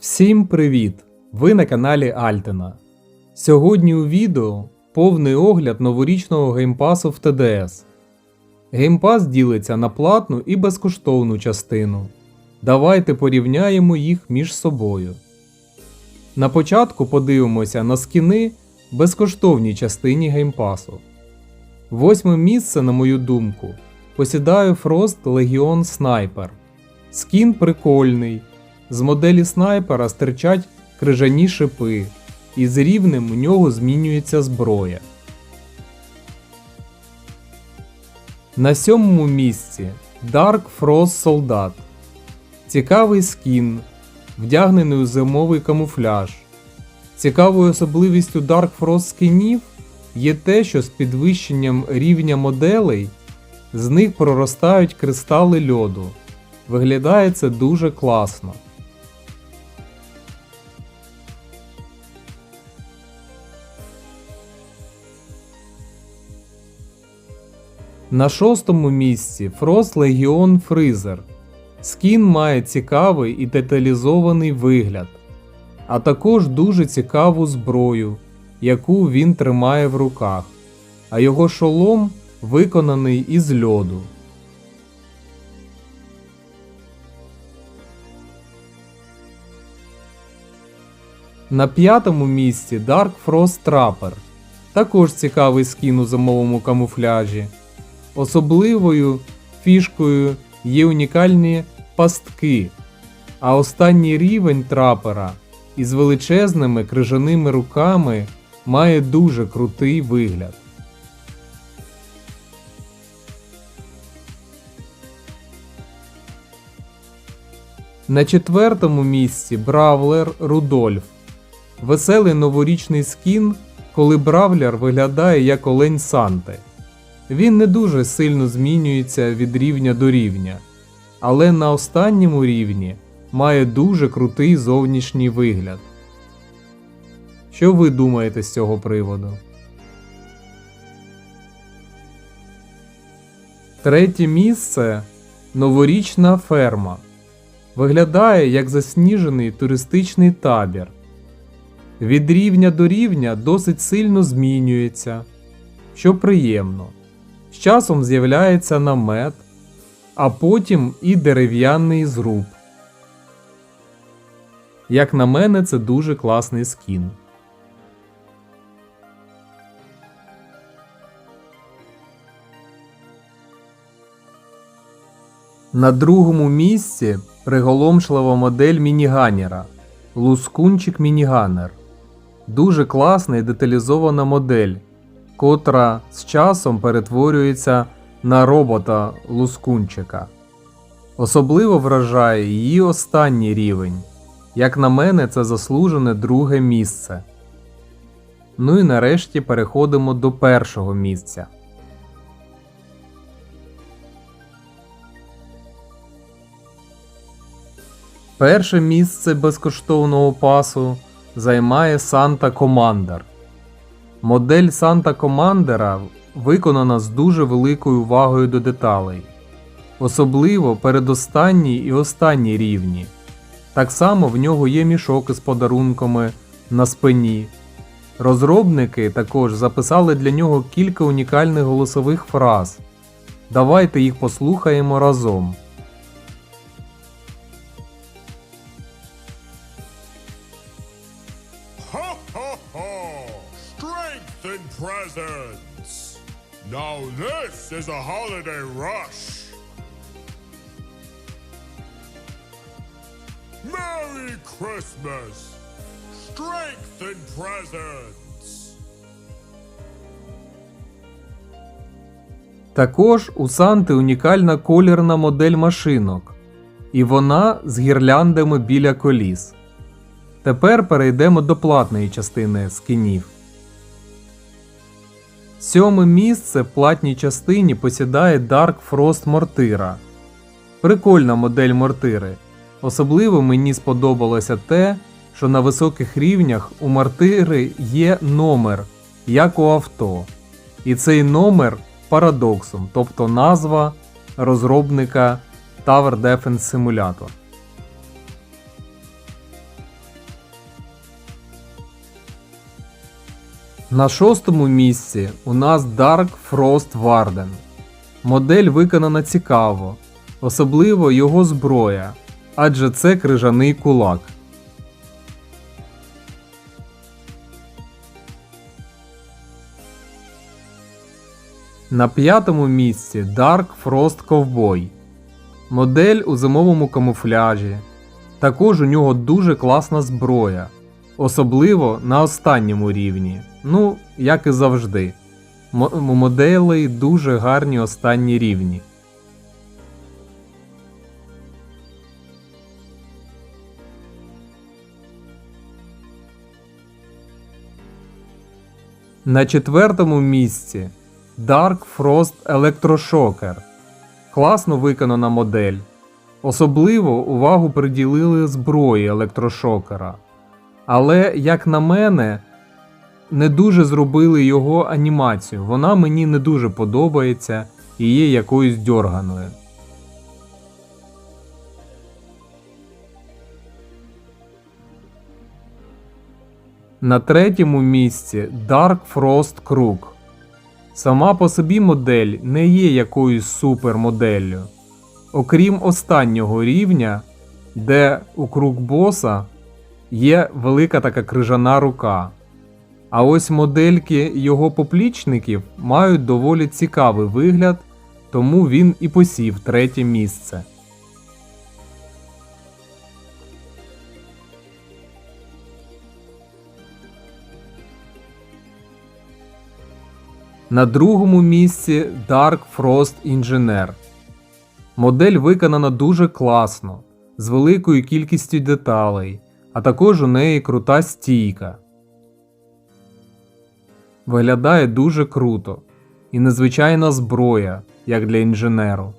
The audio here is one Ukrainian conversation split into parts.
Всім привіт! Ви на каналі Альтена. Сьогодні у відео повний огляд новорічного геймпасу в ТДС. Геймпас ділиться на платну і безкоштовну частину. Давайте порівняємо їх між собою. На початку подивимося на скіни безкоштовній частині геймпасу. Восьме місце, на мою думку, посідає Frost Legion Sniper. Скін прикольний. З моделі снайпера стирчать крижані шипи, і з рівнем у нього змінюється зброя. На сьомому місці Dark Frost Солдат. Цікавий скін, вдягнений у зимовий камуфляж. Цікавою особливістю Dark Frost скінів є те, що з підвищенням рівня моделей з них проростають кристали льоду. Виглядає це дуже класно. На шостому місці Frost Legion Freezer. Скін має цікавий і деталізований вигляд, а також дуже цікаву зброю, яку він тримає в руках, а його шолом виконаний із льоду. На п'ятому місці Dark Frost Trapper. Також цікавий скін у зимовому камуфляжі. Особливою фішкою є унікальні пастки, а останній рівень трапера із величезними крижаними руками має дуже крутий вигляд. На четвертому місці Бравлер Рудольф. Веселий новорічний скін, коли Бравлер виглядає як олень Санти. Він не дуже сильно змінюється від рівня до рівня, але на останньому рівні має дуже крутий зовнішній вигляд. Що ви думаєте з цього приводу? Третє місце новорічна ферма. Виглядає як засніжений туристичний табір. Від рівня до рівня досить сильно змінюється, що приємно. З часом з'являється намет, а потім і дерев'яний зруб. Як на мене, це дуже класний скін. На другому місці приголомшлива модель мініганера Лускунчик Мініганер. Дуже класна і деталізована модель, котра з часом перетворюється на робота Лускунчика. Особливо вражає її останній рівень. Як на мене, це заслужене друге місце. Ну і нарешті переходимо до першого місця. Перше місце безкоштовного пасу займає Santa Commander. Модель Santa Commander виконана з дуже великою увагою до деталей, особливо передостанній і останній рівні. Так само в нього є мішок із подарунками на спині. Розробники також записали для нього кілька унікальних голосових фраз. Давайте їх послухаємо разом. And presence! Now this is a holiday rush! Merry Christmas! Strength and presence! Також у Санти унікальна колірна модель машинок, і вона з гірляндами біля коліс. Тепер перейдемо до платної частини скінів. Сьоме місце в платній частині посідає Dark Frost Мортира. Прикольна модель мортири. Особливо мені сподобалося те, що на високих рівнях у мортири є номер, як у авто. І цей номер парадоксом, тобто назва розробника Tower Defense Simulator. На шостому місці у нас Dark Frost Warden. Модель виконана цікаво, особливо його зброя, адже це крижаний кулак. На п'ятому місці Dark Frost Cowboy. Модель у зимовому камуфляжі. Також у нього дуже класна зброя, особливо на останньому рівні. Ну, як і завжди. У моделей дуже гарні останні рівні. На четвертому місці Dark Frost Electroshocker. Класно виконана модель. Особливо увагу приділили зброї електрошокера. Але, як на мене, не дуже зробили його анімацію. Вона мені не дуже подобається і є якоюсь дьорганою. На третьому місці Dark Frost Crook. Сама по собі модель не є якоюсь супермоделлю. Окрім останнього рівня, де у круг боса є велика така крижана рука. А ось модельки його поплічників мають доволі цікавий вигляд, тому він і посів третє місце. На другому місці Dark Frost Engineer. Модель виконана дуже класно, з великою кількістю деталей, а також у неї крута стійка. Виглядає дуже круто і незвичайна зброя, як для інженеру.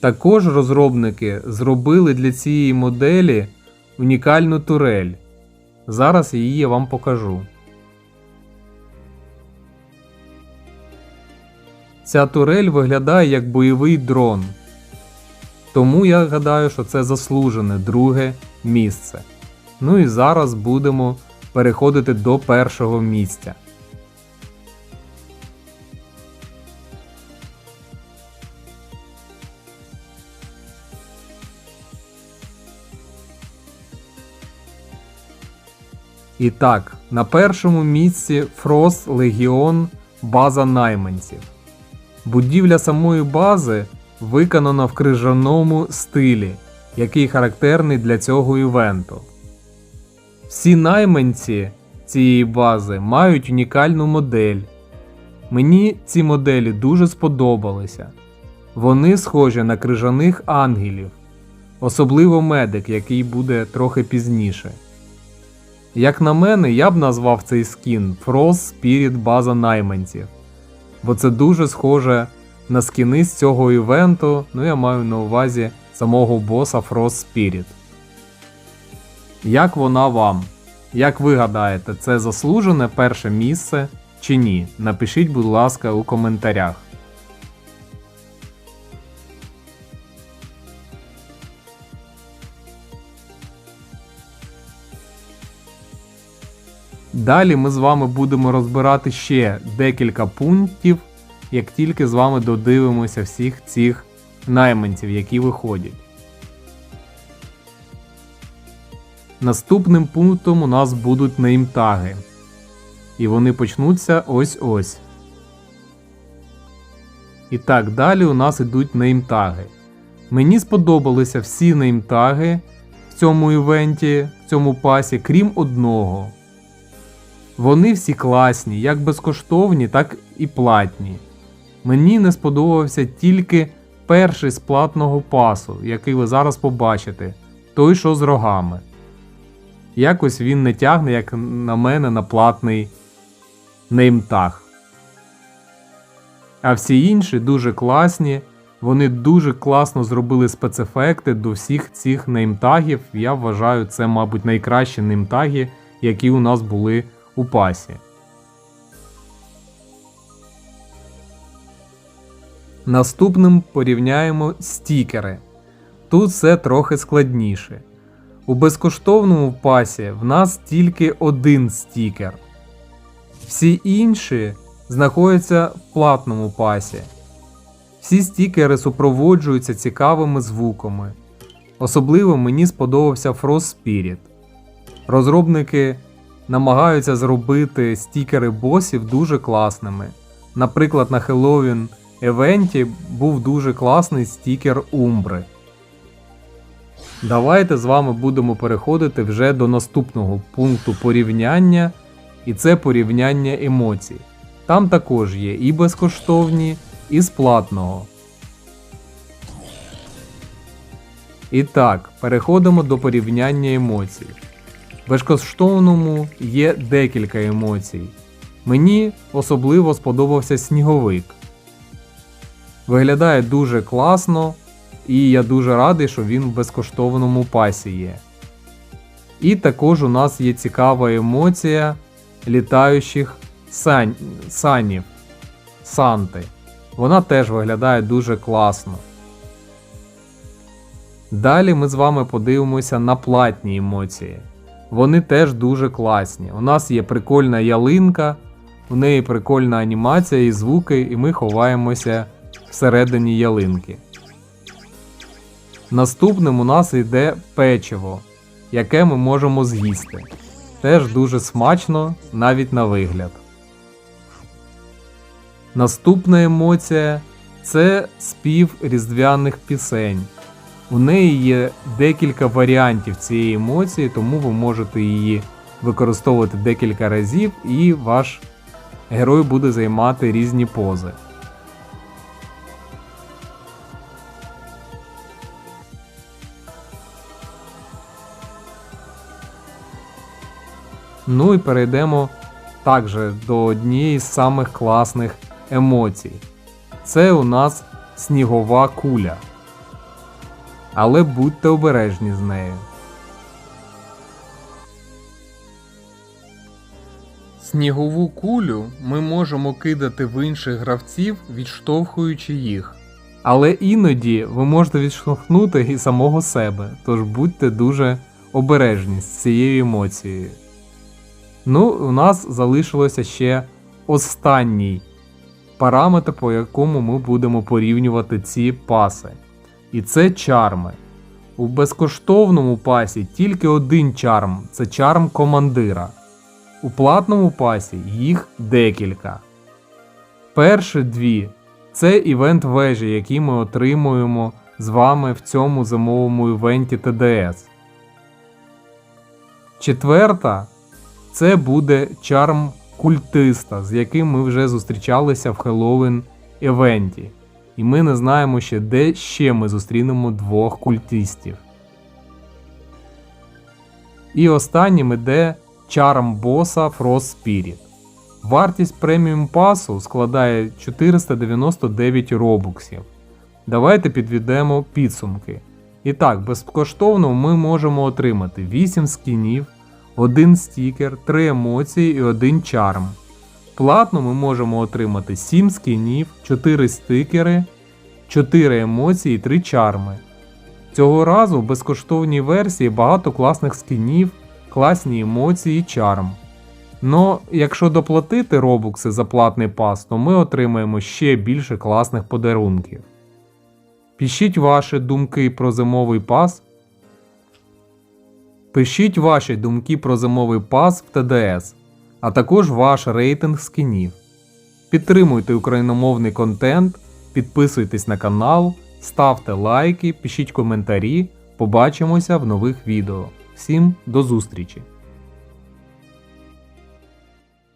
Також розробники зробили для цієї моделі унікальну турель. Зараз її я вам покажу. Ця турель виглядає як бойовий дрон. Тому я гадаю, що це заслужене друге місце. Ну і зараз будемо переходити до першого місця. І так, на першому місці Фрос Легіон база найманців. Будівля самої бази виконана в крижаному стилі, який характерний для цього івенту. Всі найманці цієї бази мають унікальну модель. Мені ці моделі дуже сподобалися. Вони схожі на крижаних ангелів, особливо медик, який буде трохи пізніше. Як на мене, я б назвав цей скін Frost Spirit база найманців бо це дуже схоже на скіни з цього івенту, ну я маю на увазі самого боса Frost Spirit. Як вона вам? Як ви гадаєте, це заслужене перше місце чи ні? Напишіть, будь ласка, у коментарях. Далі ми з вами будемо розбирати ще декілька пунктів, як тільки з вами додивимося всіх цих найманців, які виходять. Наступним пунктом у нас будуть неймтаги. І вони почнуться ось ось. І так, далі у нас ідуть неймтаги. Мені сподобалися всі неймтаги в цьому івенті, в цьому пасі, крім одного. Вони всі класні, як безкоштовні, так і платні. Мені не сподобався тільки перший з платного пасу, який ви зараз побачите, той, що з рогами. Якось він не тягне, як на мене, на платний неймтаг. А всі інші дуже класні. Вони дуже класно зробили спецефекти до всіх цих неймтагів. Я вважаю, це, мабуть, найкращі неймтаги, які у нас були у пасі. Наступним порівняємо стікери. Тут все трохи складніше. У безкоштовному пасі в нас тільки один стікер. Всі інші знаходяться в платному пасі. Всі стікери супроводжуються цікавими звуками. Особливо мені сподобався Frost Spirit. Розробники намагаються зробити стікери босів дуже класними. Наприклад, на Halloween евенті був дуже класний стікер Умбри. Давайте з вами будемо переходити вже до наступного пункту порівняння, і це порівняння емоцій. Там також є і безкоштовні, і з платного. І так, переходимо до порівняння емоцій. В безкоштовному є декілька емоцій. Мені особливо сподобався сніговик. Виглядає дуже класно, і я дуже радий, що він в безкоштовному пасі є. І також у нас є цікава емоція літаючих сань... санів Санти. Вона теж виглядає дуже класно. Далі ми з вами подивимося на платні емоції. Вони теж дуже класні. У нас є прикольна ялинка, у неї прикольна анімація і звуки, і ми ховаємося всередині ялинки. Наступним у нас йде печиво, яке ми можемо з'їсти. Теж дуже смачно, навіть на вигляд. Наступна емоція це спів різдвяних пісень. У неї є декілька варіантів цієї емоції, тому ви можете її використовувати декілька разів, і ваш герой буде займати різні пози. Ну і перейдемо також до однієї з самих класних емоцій. Це у нас снігова куля. Але будьте обережні з нею. Снігову кулю ми можемо кидати в інших гравців, відштовхуючи їх. Але іноді ви можете відштовхнути і самого себе, тож будьте дуже обережні з цією емоцією. Ну, у нас залишилося ще останній параметр, по якому ми будемо порівнювати ці паси. І це чарми. У безкоштовному пасі тільки один чарм це чарм командира. У платному пасі їх декілька. Перші дві це івент вежі, який ми отримуємо з вами в цьому зимовому івенті ТДС. Четверта це буде чарм культиста, з яким ми вже зустрічалися в Хеллоуін івенті. І ми не знаємо ще, де ще ми зустрінемо двох культистів. І останнім іде чарм боса Frost Spirit. Вартість преміум пасу складає 499 робуксів. Давайте підведемо підсумки. І так, безкоштовно ми можемо отримати 8 скінів, 1 стікер, 3 емоції і 1 чарм. Платно ми можемо отримати 7 скінів, 4 стикери, 4 емоції і 3 чарми. Цього разу в безкоштовній версії багато класних скінів, класні емоції і чарм. Но якщо доплатити робукси за платний пас, то ми отримаємо ще більше класних подарунків. Пишіть ваші думки про зимовий пас. Пишіть ваші думки про зимовий пас в ТДС, а також ваш рейтинг скінів. Підтримуйте україномовний контент, підписуйтесь на канал, ставте лайки, пишіть коментарі. Побачимося в нових відео. Всім до зустрічі!